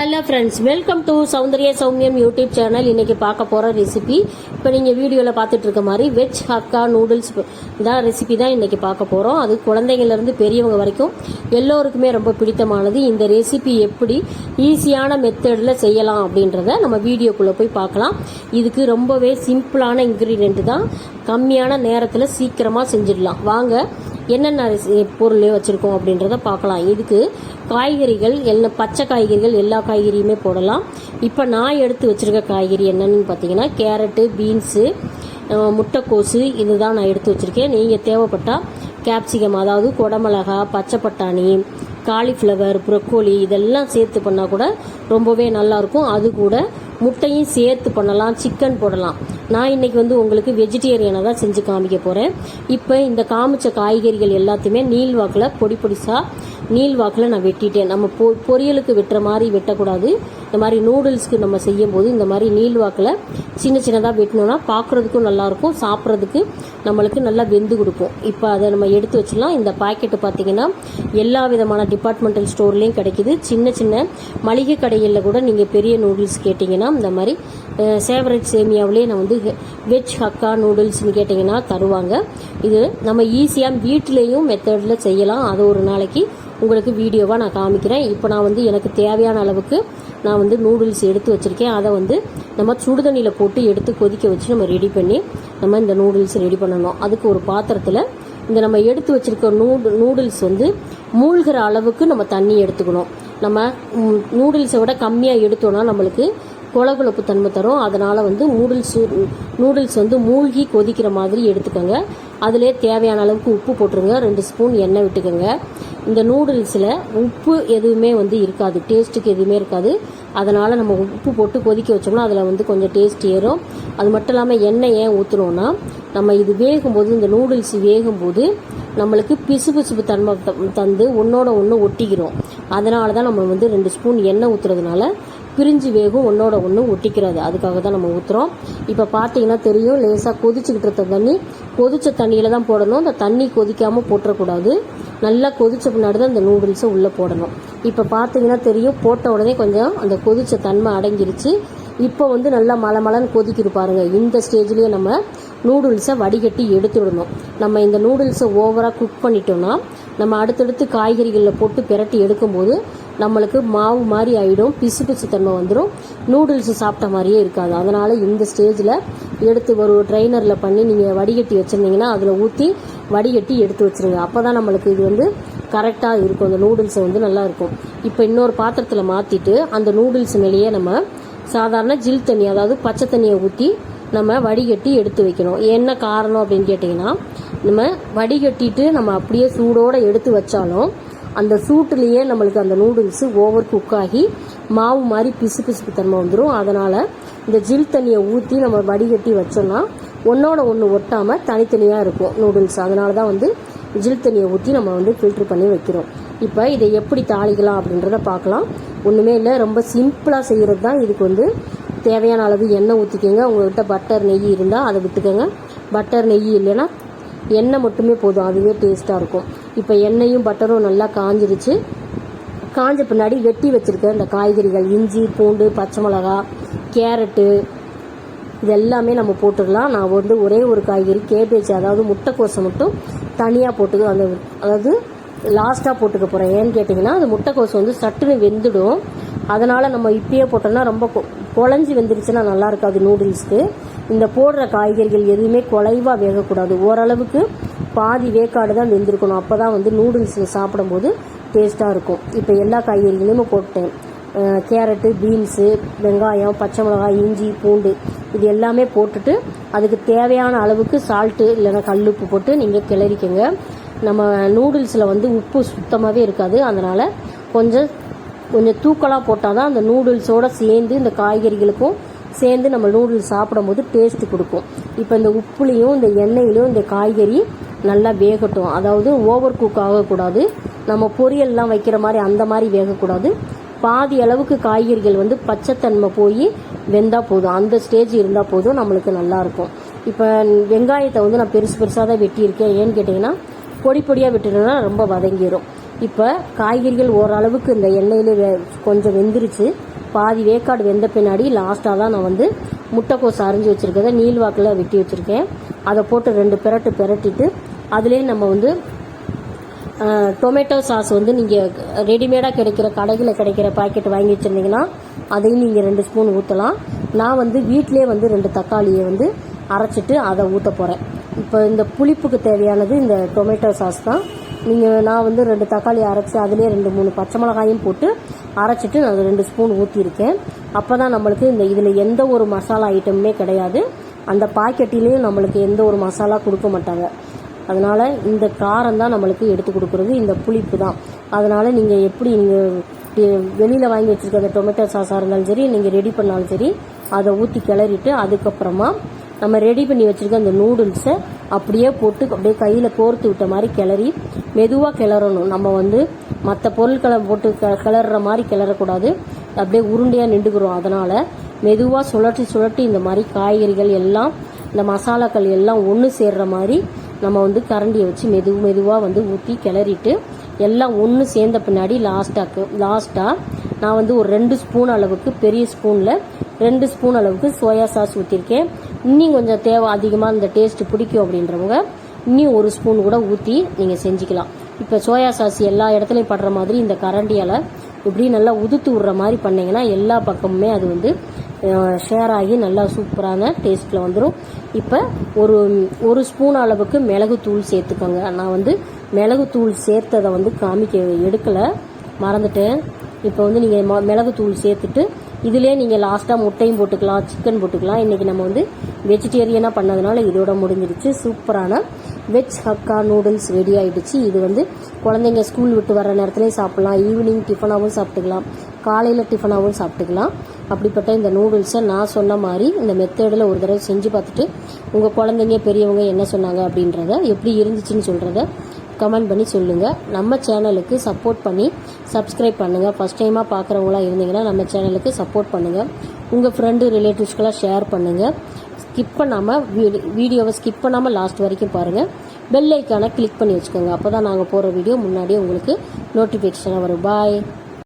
Hello friends welcome to Soundarya Sowmiyam YouTube channel இன்றைக்கி பார்க்க போகிற ரெசிபி இப்போ நீங்கள் வீடியோவில் பார்த்துட்டு இருக்க மாதிரி வெஜ் ஹக்கா நூடுல்ஸ் தான் ரெசிபி தான் இன்றைக்கி பார்க்க போகிறோம் அது குழந்தைங்கள்லேருந்து பெரியவங்க வரைக்கும் எல்லோருக்குமே ரொம்ப பிடித்தமானது. இந்த ரெசிபி எப்படி ஈஸியான மெத்தடில் செய்யலாம் அப்படின்றத நம்ம வீடியோக்குள்ளே போய் பார்க்கலாம். இதுக்கு ரொம்பவே சிம்பிளான இன்க்ரீடியண்ட்டு தான் கம்மியான நேரத்தில் சீக்கிரமாக செஞ்சிடலாம். வாங்க என்னென்ன ரெசி- பொருள் வச்சுருக்கோம் அப்படின்றத பார்க்கலாம். இதுக்கு காய்கறிகள் எல்லா பச்சை காய்கறிகள் எல்லா காய்கறியுமே போடலாம். இப்போ நான் எடுத்து வச்சுருக்க காய்கறி என்னென்னு பார்த்தீங்கன்னா கேரட்டு பீன்ஸு அஹ், முட்டைக்கோசு இதுதான் நான் எடுத்து வச்சுருக்கேன். நீங்கள் தேவைப்பட்டால் கேப்சிகம் அதாவது குடமிளகா பச்சை பட்டாணி காலிஃப்ளவர் ப்ரொக்கோலி இதெல்லாம் சேர்த்து பண்ணால் கூட ரொம்பவே நல்லாயிருக்கும் அது கூட முட்டையும் சேர்த்து பண்ணலாம் சிக்கன் போடலாம். நான் இன்னைக்கு வந்து உங்களுக்கு வெஜிடேரியனை தான் செஞ்சு காமிக்க போகிறேன் இப்போ இந்த காமிச்ச காய்கறிகள் எல்லாத்தையுமே நீள்வாக்கில் பொடி பொடிசாக நீள்வாக்கில் நான் வெட்டிட்டேன். நம்ம பொ பொரியலுக்கு வெட்டுற மாதிரி வெட்டக்கூடாது. இந்த மாதிரி நூடுல்ஸ்க்கு நம்ம செய்யும் போது இந்த மாதிரி நீள்வாக்கில் சின்ன சின்னதாக வெட்டினோம்னா பார்க்குறதுக்கும் நல்லாயிருக்கும் சாப்பிட்றதுக்கு நம்மளுக்கு நல்லா வெந்து கொடுக்கும். இப்போ அதை நம்ம எடுத்து வச்சிடலாம். இந்த பாக்கெட்டு பார்த்தீங்கன்னா எல்லா விதமான டிபார்ட்மெண்டல் ஸ்டோர்லேயும் கிடைக்குது. சின்ன சின்ன மளிகை கடைகளில் கூட நீங்கள் பெரிய நூடுல்ஸ் கேட்டிங்கன்னா இந்த மாதிரி சேவரட் சேமியாவிலே நான் வந்து வெஜ் ஹக்கா நூடுல்ஸ்னு கேட்டிங்கன்னா தருவாங்க. இது நம்ம ஈஸியாக வீட்டிலேயும் மெத்தடில் செய்யலாம். அது ஒரு நாளைக்கு உங்களுக்கு வீடியோவாக நான் காமிக்கிறேன். இப்போ நான் வந்து எனக்கு தேவையான அளவுக்கு நான் வந்து நூடுல்ஸ் எடுத்து வச்சுருக்கேன். அதை வந்து நம்ம சுடுதண்ணியில் போட்டு எடுத்து கொதிக்க வச்சு நம்ம ரெடி பண்ணி நம்ம இந்த நூடுல்ஸ் ரெடி பண்ணணும். அதுக்கு ஒரு பாத்திரத்தில் இந்த நம்ம எடுத்து வச்சுருக்க நூடு நூடுல்ஸ் வந்து மூழ்கிற அளவுக்கு நம்ம தண்ணி எடுத்துக்கணும். நம்ம நூடுல்ஸை விட கம்மியாக எடுத்தோன்னா நம்மளுக்கு கொழகுழப்பு தன்மை தரும். அதனால் வந்து நூடுல்ஸ் நூடுல்ஸ் வந்து மூழ்கி கொதிக்கிற மாதிரி எடுத்துக்கோங்க. அதிலே தேவையான அளவுக்கு உப்பு போட்டுருங்க. ரெண்டு ஸ்பூன் எண்ணெய் விட்டுக்கோங்க. இந்த நூடுல்ஸில் உப்பு எதுவுமே வந்து இருக்காது. டேஸ்ட்டுக்கு எதுவுமே இருக்காது. அதனால் நம்ம உப்பு போட்டு கொதிக்க வச்சோம்னா அதில் வந்து கொஞ்சம் டேஸ்ட் ஏறும். அது மட்டும் இல்லாமல் எண்ணெய் ஏன் ஊற்றுனோன்னா நம்ம இது வேகும்போது இந்த நூடுல்ஸ் வேகும்போது நம்மளுக்கு பிசு பிசுப்பு தன்மை த- தந்து ஒன்றோட ஒன்று ஒட்டிக்கிறோம் அதனால தான் நம்ம வந்து ரெண்டு ஸ்பூன் எண்ணெய் ஊற்றுறதுனால பிரிஞ்சு வேகும் ஒன்றோட ஒன்று ஒட்டிக்கிறது. அதுக்காக தான் நம்ம ஊற்றுறோம் இப்போ பார்த்தீங்கன்னா தெரியும் லேசாக கொதிச்சுக்கிட்டு இருக்க தண்ணி. கொதிச்ச தண்ணியில் தான் போடணும். அந்த தண்ணி கொதிக்காமல் போட்டுறக்கூடாது. நல்லா கொதிச்ச பின்னாடி தான் அந்த நூடுல்ஸை உள்ளே போடணும். இப்போ பார்த்தீங்கன்னா தெரியும் போட்ட உடனே கொஞ்சம் அந்த கொதிச்ச தன்மை அடங்கிருச்சு. இப்போ வந்து நல்லா மலை மலைன்னு கொதிக்கிட்டு பாருங்க. இந்த ஸ்டேஜ்லேயே நம்ம நூடுல்ஸை வடிகட்டி எடுத்துடணும் நம்ம இந்த நூடுல்ஸை ஓவராக குக் பண்ணிட்டோம்னா நம்ம அடுத்தடுத்து காய்கறிகளில் போட்டு பிரட்டி எடுக்கும்போது நம்மளுக்கு மாவு மாதிரி ஆகிடும் பிசு பிசு தன்மை வந்துடும் நூடுல்ஸ் சாப்பிட்ட மாதிரியே இருக்காது. அதனால் இந்த ஸ்டேஜில் எடுத்து ஒரு ட்ரைனரில் பண்ணி நீங்கள் வடிகட்டி வச்சுருந்தீங்கன்னா அதில் ஊற்றி வடிகட்டி எடுத்து வச்சிருங்க. அப்போ தான் நம்மளுக்கு இது வந்து கரெக்டாக இருக்கும். அந்த நூடுல்ஸை வந்து நல்லா இருக்கும். இப்போ இன்னொரு பாத்திரத்தில் மாற்றிட்டு அந்த நூடுல்ஸ் மேலேயே நம்ம சாதாரண ஜில் தண்ணி அதாவது பச்சை தண்ணியை ஊற்றி நம்ம வடிகட்டி எடுத்து வைக்கணும். என்ன காரணம் அப்படின்னு கேட்டிங்கன்னா நம்ம வடிகட்டிட்டு நம்ம அப்படியே சூடோடு எடுத்து வச்சாலும் அந்த சூட்டுலேயே நம்மளுக்கு அந்த நூடுல்ஸு ஓவர் குக் ஆகி மாவு மாதிரி பிசு பிசுப்பு தன்மை வந்துடும் அதனால் இந்த ஜில் தண்ணியை ஊற்றி நம்ம வடிகட்டி வச்சோம்னா ஒன்றோட ஒன்று ஒட்டாமல் தனித்தனியாக இருக்கும் நூடுல்ஸ். அதனால தான் வந்து ஜில் தண்ணியை ஊற்றி நம்ம வந்து ஃபில்ட்ரு பண்ணி வைக்கிறோம். இப்போ இதை எப்படி தாளிக்கலாம் அப்படின்றத பார்க்கலாம். ஒன்றுமே இல்லை ரொம்ப சிம்பிளாக செய்கிறது தான் இதுக்கு வந்து தேவையான அளவு எண்ணெய் ஊற்றிக்கோங்க உங்கள்கிட்ட பட்டர் நெய் இருந்தால் அதை விட்டுக்கோங்க. பட்டர் நெய் இல்லைன்னா எண்ணெய் மட்டுமே போதும். அதுவே டேஸ்ட்டாக இருக்கும். இப்போ எண்ணெயும் பட்டரும் நல்லா காஞ்சிருச்சு. காஞ்ச பின்னாடி வெட்டி வச்சுருக்க இந்த காய்கறிகள் இஞ்சி பூண்டு பச்சை மிளகா கேரட்டு இது எல்லாமே நம்ம போட்டுடலாம் நான் வந்து ஒரே ஒரு காய்கறி கேபேஜ் அதாவது முட்டைக்கோசை மட்டும் தனியாக போட்டுக்க அந்த அதாவது லாஸ்ட்டாக போட்டுக்க போகிறேன் ஏன்னு கேட்டிங்கன்னா அது முட்டைக்கோசு வந்து சட்டுன்னு வெந்துடும். அதனால் நம்ம இப்பயே போட்டோம்னா ரொம்ப கொ- குழஞ்சி வெந்துருச்சுன்னா நல்லா இருக்காது நூடுல்ஸ்க்கு இந்த போடுற காய்கறிகள் எதுவுமே குலைவாக வேகக்கூடாது. ஓரளவுக்கு பாதி வேக்காடு தான் வெந்திருக்கணும். அப்போ தான் வந்து நூடுல்ஸ் சாப்பிடும்போது டேஸ்ட்டாக இருக்கும். இப்போ எல்லா காய்கறிகளையுமே போட்டேன் கேரட்டு பீன்ஸு வெங்காயம் பச்சை மிளகாய் இஞ்சி பூண்டு இது எல்லாமே போட்டுட்டு அதுக்கு தேவையான அளவுக்கு சால்ட்டு இல்லைன்னா கல் உப்பு போட்டு நீங்கள் கிளறிக்கங்க. நம்ம நூடுல்ஸில் வந்து உப்பு சுத்தமாகவே இருக்காது. அதனால் கொஞ்சம் கொஞ்சம் தூக்கலாக போட்டால் தான் அந்த நூடுல்ஸோட சேர்ந்து இந்த காய்கறிகளுக்கும் சேர்ந்து நம்ம நூடுல்ஸ் சாப்பிடும்போது டேஸ்ட் கொடுக்கும். இப்போ இந்த உப்புலையும் இந்த எண்ணெயிலையும் இந்த காய்கறி நல்லா வேகட்டும். அதாவது ஓவர் குக் ஆகக்கூடாது. நம்ம பொரியல்லாம் வைக்கிற மாதிரி அந்த மாதிரி வேகக்கூடாது. பாதி அளவுக்கு காய்கறிகள் வந்து பச்சைத்தன்மை போய் வெந்தால் போதும். அந்த ஸ்டேஜ் இருந்தால் போதும் நம்மளுக்கு நல்லா இருக்கும். இப்போ வெங்காயத்தை வந்து நான் பெருசு பெருசாக தான் வெட்டியிருக்கேன். ஏன்னு கேட்டிங்கன்னா பொடி பொடியாக விட்டுட்டோம்னா ரொம்ப வதங்கிடும் இப்போ காய்கறிகள் ஓரளவுக்கு இந்த எண்ணெயிலே வெ கொஞ்சம் வெந்துருச்சு. பாதி வேக்காடு வெந்த பின்னாடி லாஸ்ட்டாக தான் நான் வந்து முட்டைக்கோஸ் அரிஞ்சு வச்சுருக்கதை நீள்வாக்கில் வெட்டி வச்சுருக்கேன். அதை போட்டு ரெண்டு பெரட்டு பெரட்டிட்டு அதுலேயே நம்ம வந்து டொமேட்டோ சாஸ் வந்து நீங்கள் ரெடிமேடாக கிடைக்கிற கடைகளில் கிடைக்கிற பாக்கெட் வாங்கி வச்சுருந்தீங்கன்னா அதையும் நீங்கள் ரெண்டு ஸ்பூன் ஊற்றலாம் நான் வந்து வீட்டிலே வந்து ரெண்டு தக்காளியை வந்து அரைச்சிட்டு அதை ஊற்ற போகிறேன் இப்போ இந்த புளிப்புக்கு தேவையானது இந்த டொமேட்டோ சாஸ் தான். நீங்கள் நான் வந்து ரெண்டு தக்காளி அரைச்சி அதுலேயே ரெண்டு மூணு பச்சை மிளகாயும் போட்டு அரைச்சிட்டு நான் ரெண்டு ஸ்பூன் ஊற்றிருக்கேன் அப்போ தான் நம்மளுக்கு இந்த இதில் எந்த ஒரு மசாலா ஐட்டமுமே கிடையாது. அந்த பாக்கெட்டிலையும் நம்மளுக்கு எந்த ஒரு மசாலா கொடுக்க மாட்டாங்க. அதனால் இந்த காரம் தான் நம்மளுக்கு எடுத்து கொடுக்குறது. இந்த புளிப்பு தான். அதனால் நீங்கள் எப்படி நீங்கள் வெளியில் வாங்கி வச்சுருக்க அந்த டொமேட்டோ சாஸாக இருந்தாலும் சரி நீங்கள் ரெடி பண்ணாலும் சரி அதை ஊற்றி கிளறிட்டு அதுக்கப்புறமா நம்ம ரெடி பண்ணி வச்சுருக்க அந்த நூடுல்ஸை அப்படியே போட்டு அப்படியே கையில் கோர்த்து விட்ட மாதிரி கிளறி மெதுவாக கிளறணும். நம்ம வந்து மற்ற பொருட்களை போட்டு க கிளறுற மாதிரி கிளறக்கூடாது. அப்படியே உருண்டையாக நின்றுக்கிறோம். அதனால் மெதுவாக சுழட்டி சுழட்டி இந்த மாதிரி காய்கறிகள் எல்லாம் இந்த மசாலாக்கள் எல்லாம் ஒன்று சேர்ற மாதிரி நம்ம வந்து கரண்டியை வச்சு மெது மெதுவாக வந்து ஊற்றி கிளறிட்டு எல்லாம் ஒன்று சேர்ந்த பின்னாடி லாஸ்ட்டாக்கு லாஸ்ட்டாக நான் வந்து ஒரு ரெண்டு ஸ்பூன் அளவுக்கு பெரிய ஸ்பூனில் ரெண்டு ஸ்பூன் அளவுக்கு சோயா சாஸ் ஊற்றிருக்கேன் இன்னும் கொஞ்சம் தேவை அதிகமாக இந்த டேஸ்ட் பிடிக்கும் அப்படின்றவங்க இன்னும் ஒரு ஸ்பூன் கூட ஊற்றி நீங்கள் செஞ்சுக்கலாம். இப்போ சோயா சாஸ் எல்லா இடத்துலையும் படுற மாதிரி இந்த கரண்டியால் இப்படி நல்லா உதுத்து விடுற மாதிரி பண்ணிங்கன்னா எல்லா பக்கமுமே அது வந்து ஷேர் ஆகி நல்லா சூப்பரான டேஸ்ட்டில் வந்துடும் இப்போ ஒரு ஒரு ஸ்பூன் அளவுக்கு மிளகுத்தூள் சேர்த்துக்கோங்க. நான் வந்து மிளகுத்தூள் சேர்த்ததை வந்து காமிக்க எடுக்கலை. மறந்துட்டேன். இப்போ வந்து நீங்கள் மிளகுத்தூள் சேர்த்துட்டு இதிலே நீங்கள் லாஸ்ட்டாக முட்டையும் போட்டுக்கலாம் சிக்கன் போட்டுக்கலாம். இன்றைக்கி நம்ம வந்து வெஜிடேரியனாக பண்ணதுனால இதோட முடிஞ்சிடுச்சு சூப்பரான வெஜ் ஹக்கா நூடுல்ஸ் ரெடி ஆகிடுச்சு இது வந்து குழந்தைங்க ஸ்கூல் விட்டு வர நேரத்துலேயும் சாப்பிட்லாம். ஈவினிங் டிஃபனாகவும் சாப்பிட்டுக்கலாம். காலையில் டிஃபனாகவும் சாப்பிட்டுக்கலாம். அப்படிப்பட்ட இந்த நூடுல்ஸை நான் சொன்ன மாதிரி இந்த மெத்தடில் ஒரு தடவை செஞ்சு பார்த்துட்டு உங்கள் குழந்தைங்க பெரியவங்க என்ன சொன்னாங்க அப்படின்றத எப்படி இருந்துச்சுன்னு சொல்கிறத கமெண்ட் பண்ணி சொல்லுங்கள் நம்ம சேனலுக்கு சப்போர்ட் பண்ணி சப்ஸ்கிரைப் பண்ணுங்கள் ஃபஸ்ட் டைமாக பார்க்குறவங்களா இருந்தீங்கன்னா நம்ம சேனலுக்கு சப்போர்ட் பண்ணுங்கள் உங்கள் ஃப்ரெண்டு ரிலேட்டிவ்ஸ்க்கெல்லாம் ஷேர் பண்ணுங்கள் ஸ்கிப் பண்ணாமல் வீடியோவை ஸ்கிப் பண்ணாமல் லாஸ்ட் வரைக்கும் பாருங்கள் பெல் ஐக்கானை கிளிக் பண்ணி வச்சுக்கோங்க. அப்போ தான் நாங்கள் போகிற வீடியோ முன்னாடியே உங்களுக்கு நோட்டிஃபிகேஷனாக வரும். பாய்